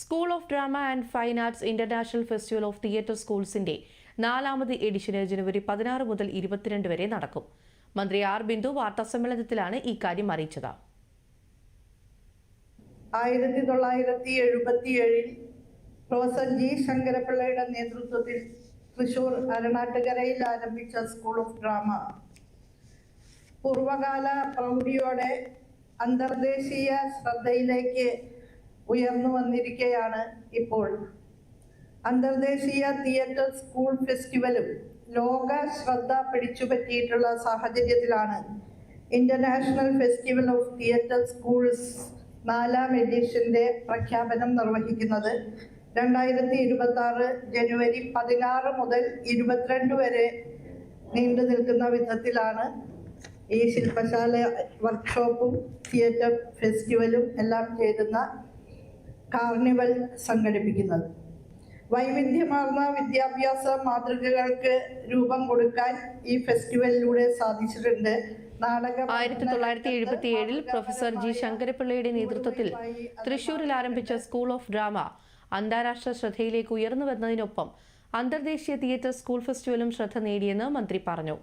School of drama and fine arts international festival of theatre സ്കൂൾസിന്റെ നാലാമത് എഡിഷന് ജനുവരി പതിനാറ് മുതൽ ഇരുപത്തിരണ്ട് വരെ നടക്കും. മന്ത്രി ആർ. ബിന്ദു വാർത്താസമ്മേളനത്തിലാണ് ഇക്കാര്യം അറിയിച്ചത്. ആയിരത്തി തൊള്ളായിരത്തി എഴുപത്തിയേഴിൽ പ്രൊഫസർ ജി. ശങ്കരപിള്ളയുടെ നേതൃത്വത്തിൽ തൃശൂർ അരണാട്ടുകരയിൽ ആരംഭിച്ച സ്കൂൾ ഓഫ് ഡ്രാമ പൂർവകാല പ്രൗഢിയോടെ അന്തർദേശീയ ശ്രദ്ധയിലേക്ക് ഉയർന്നു വന്നിരിക്കുകയാണ് ഇപ്പോൾ. അന്തർദേശീയ തിയേറ്റർ സ്കൂൾ ഫെസ്റ്റിവലും ലോക ശ്രദ്ധ പിടിച്ചു പറ്റിയിട്ടുള്ള സാഹചര്യത്തിലാണ് international festival of theatre schools നാലാം എഡിഷന്റെ പ്രഖ്യാപനം നിർവഹിക്കുന്നത്. രണ്ടായിരത്തി ഇരുപത്തി ആറ് ജനുവരി പതിനാറ് മുതൽ ഇരുപത്തിരണ്ട് വരെ നീണ്ടു നിൽക്കുന്ന വിധത്തിലാണ് ഈ ശില്പശാല വർക്ക്ഷോപ്പും തിയേറ്റർ ഫെസ്റ്റിവലും എല്ലാം ചേരുന്ന കാർണിവൽ സംഘടിപ്പിക്കുന്നത്. വൈവിധ്യമാർന്ന വിദ്യാഭ്യാസ മാതൃകകൾക്ക് രൂപം കൊടുക്കാൻ ഈ ഫെസ്റ്റിവലിലൂടെ സാധിച്ചിട്ടുണ്ട്. ആയിരത്തി തൊള്ളായിരത്തി എഴുപത്തി ഏഴിൽ പ്രൊഫസർ ജി ശങ്കരപിള്ളയുടെ നേതൃത്വത്തിൽ തൃശൂരിൽ ആരംഭിച്ച സ്കൂൾ ഓഫ് ഡ്രാമ അന്താരാഷ്ട്ര ശ്രദ്ധയിലേക്ക് ഉയർന്നു വന്നതിനൊപ്പം അന്തർദേശീയ തിയേറ്റർ സ്കൂൾ ഫെസ്റ്റിവലും ശ്രദ്ധ നേടിയെന്ന് മന്ത്രി പറഞ്ഞു.